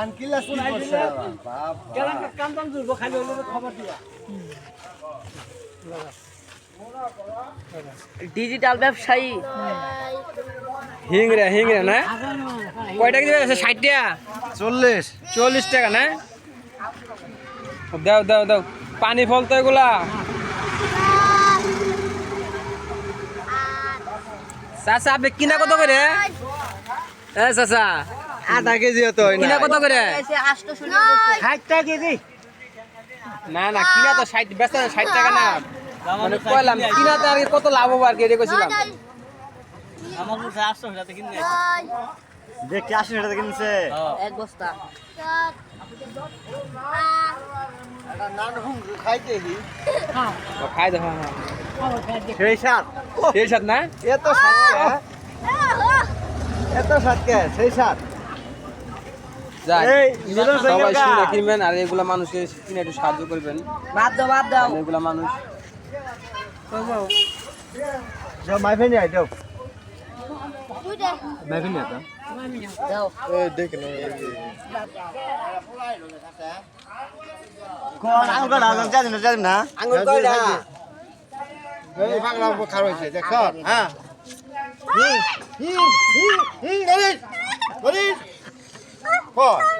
আনকিলা কি করছে বাবা। কাম দাম জুড়বো খালি হইলে খবর দিয়া। ডিজিটাল ব্যবসায়ী। হিংরে হিংরে না? কয়টা কেজি আছে? ষাট টাকা চল্লিশ। চল্লিশ টাকা না? দাও দাও দাও। পানি ফল তো এগুলা। চাচা আপনি কিনা কত করে? এ চাচা। আধা কেজি তো কিনা কত করে কেজি? না না কিনা তো ষাট না ষাট টাকা না। মানে কইলাম কিনা তো আর কি কত লাভ হবে আর কি এটা কইছিলাম। আমার কাছে আসছো সাথে কিনে দেখি আশি টাকা কিনছে। এক বস্তা। খাই দেখো হ্যাঁ সেই সাত। সেই সাথ না? এত সাত এত সাত কে? সেই সাত। সবাই সঙ্গে শুনে কিনবেন আর এগুলা মানুষকে কিনে একটু সাহায্য করবেন বাদ দাও বাদ দাও কারণ এগুলা মানুষ যাও মাই ফেনি আই যাও মাই ফেনি আতা দাও এ দেখ না কোন আঙ্গুল আঙ্গুল জানি না জানি না আঙ্গুল কয়টা এই পাগলা খার হইছে দেখ হ্যাঁ Four.